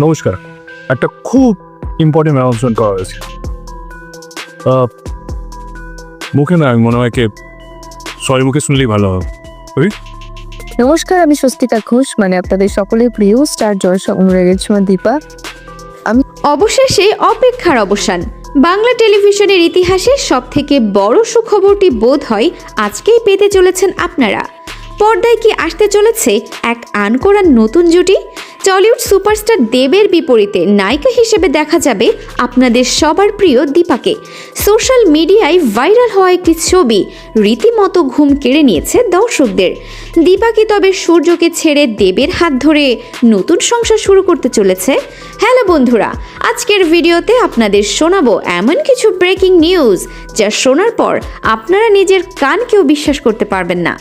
নমস্কার। একটা খুব ইম্পর্টেন্ট অ্যানাউন্সমেন্ট করা হয়েছে আহ, মুখে না আমি মনে হয় কে সরি মুখে শুনলেই ভালো হবে। ওই নমস্কার আমি স্বস্তিকা ঘোষ মানে আপনাদের সকলের প্রিয় স্টার জলসা অনুরাগের ছোঁয়া দীপা। আমি অবশেষে অপেক্ষার অবসান। বাংলা টেলিভিশনের ইতিহাসে সবথেকে বড় সুখবরটি বোধ হয় আজকেই পেতে চলেছেন আপনারা। পর্দায় কি আসতে চলেছে এক আনকোরান নতুন জুটি? টলিউড সুপারস্টার দেবের বিপরীতে নায়িকা হিসেবে দেখা যাবে আপনাদের সবার প্রিয় দীপাকে। সোশ্যাল মিডিয়ায় ভাইরাল হওয়া একটি ছবি রীতিমতো ঘুম কেড়ে নিয়েছে দর্শকদের। দীপা কি তবে সূর্যকে ছেড়ে দেবের হাত ধরে নতুন সংসার শুরু করতে চলেছে? হ্যালো বন্ধুরা, আজকের ভিডিওতে আপনাদের শোনাবো এমন কিছু ব্রেকিং নিউজ যা শোনার পর আপনারা নিজের কানকেও বিশ্বাস করতে পারবেন না।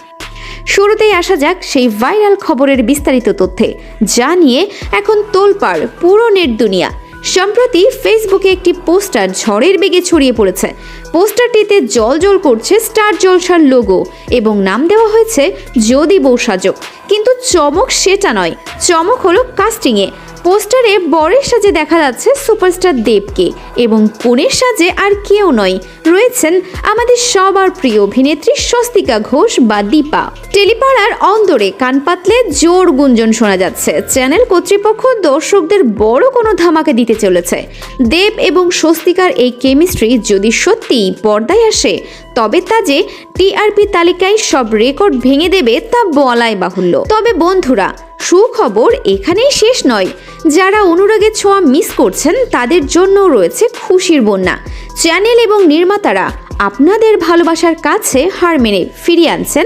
শুরুতেই আসা যাক সেই ভাইরাল খবরের বিস্তারিত তথ্যে। যা নিয়ে এখন তোলপাড় পুরো নেট দুনিয়া। সম্প্রতি ফেসবুকে একটি পোস্টার ঝড়ের বেগে ছড়িয়ে পড়েছে। পোস্টারটিতে জল জল করছে স্টার জলসার লোগো এবং নাম দেওয়া হয়েছে যদি বউ সাজক। কিন্তু চমক সেটা নয়, চমক হলো কাস্টিংয়ে পোস্টারে বরের সাজে দেখা যাচ্ছে সুপারস্টার দেবকে এবং কনের সাজে আর কেউ নয়। রয়েছেন আমাদের সবার প্রিয় অভিনেত্রী স্বস্তিকা ঘোষ বা দীপা। টেলিপাড়ার অন্দরে কান পাতলে জোর গুঞ্জন শোনা যাচ্ছে। চ্যানেল কর্তৃপক্ষ দর্শকদের বড় কোনো ধামাকে দিতে চলেছে। দেব এবং স্বস্তিকার এই কেমিস্ট্রি যদি সত্যিই পর্দায় আসে, তবে তা যে টিআরপি তালিকায় সব রেকর্ড ভেঙে দেবে তা বলাই বাহুল্য। তবে বন্ধুরা সুখবর এখানেই শেষ নয়। যারা অনুরাগের ছোঁয়া মিস করছেন, তাদের জন্য রয়েছে খুশির বন্যা। চ্যানেল এবং নির্মাতারা আপনাদের ভালোবাসার কাছে হার মেনে ফিরিয়ে আনছেন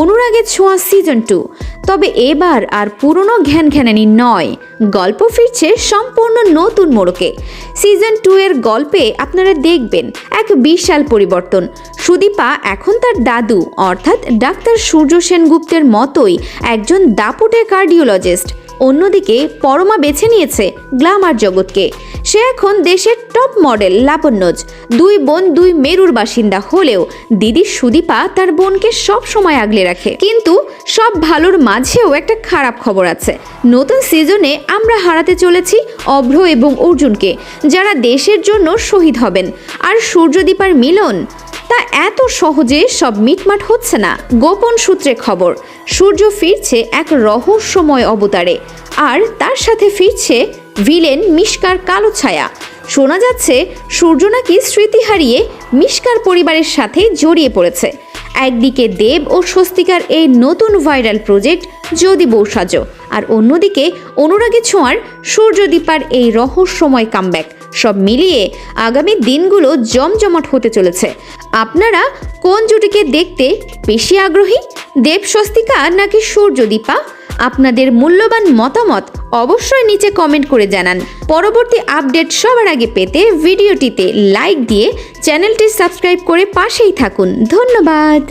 অনুরাগের ছোঁয়া সিজন টু তবে এবার আর পুরনো ঘ্যান ঘ্যানানি নয়। গল্প ফিরছে সম্পূর্ণ নতুন মোড়কে। সিজন টু এর গল্পে আপনারা দেখবেন এক বিশাল পরিবর্তন। সুদীপা এখন তার দাদু, অর্থাৎ ডাক্তার সূর্য সেনগুপ্তের মতোই একজন দাপুটে কার্ডিওলজিস্ট। অন্যদিকে পরমা বেছে নিয়েছে গ্লামার জগৎকে। সে এখন দেশের টপ মডেল লাবণ্যজ। দুই বোন, দুই মেরুর বাসিন্দা হলেও দিদি সুদীপা তার বোনকে সব সময় আগলে রাখে। কিন্তু সব ভালোর মাঝেও একটা খারাপ খবর আছে। নতুন সিজনে আমরা হারাতে চলেছি অভ্র এবং অর্জুনকে, যারা দেশের জন্য শহীদ হবেন। আর সূর্যদীপার মিলন, তা এত সহজে সব মিটমাট হচ্ছে না। গোপন সূত্রে খবর, সূর্য ফিরছে এক রহস্যময় অবতারে। আর তার সাথে ফিরছে ভিলেন মিষ্কার কালো ছায়া। শোনা যাচ্ছে, সূর্য নাকি স্মৃতি হারিয়ে মিষ্কার পরিবারের সাথে জড়িয়ে পড়েছে। একদিকে দেব ও স্বস্তিকার এই নতুন ভাইরাল প্রজেক্ট যদি বৌসাজ আর অন্যদিকে অনুরাগে ছোঁয়ার সূর্যদীপার এই রহস্যময় কামব্যাক সব মিলিয়ে আগামী দিনগুলো জমজমাট হতে চলেছে। আপনারা কোন জুটিকে দেখতে বেশি আগ্রহী, দেব স্বস্তিকা নাকি সূর্যদীপা? আপনাদের মূল্যবান মতামত অবশ্যই নিচে কমেন্ট করে জানান। পরবর্তী আপডেট সবার আগে পেতে ভিডিওটিতে লাইক দিয়ে চ্যানেলটি সাবস্ক্রাইব করে পাশেই থাকুন। ধন্যবাদ।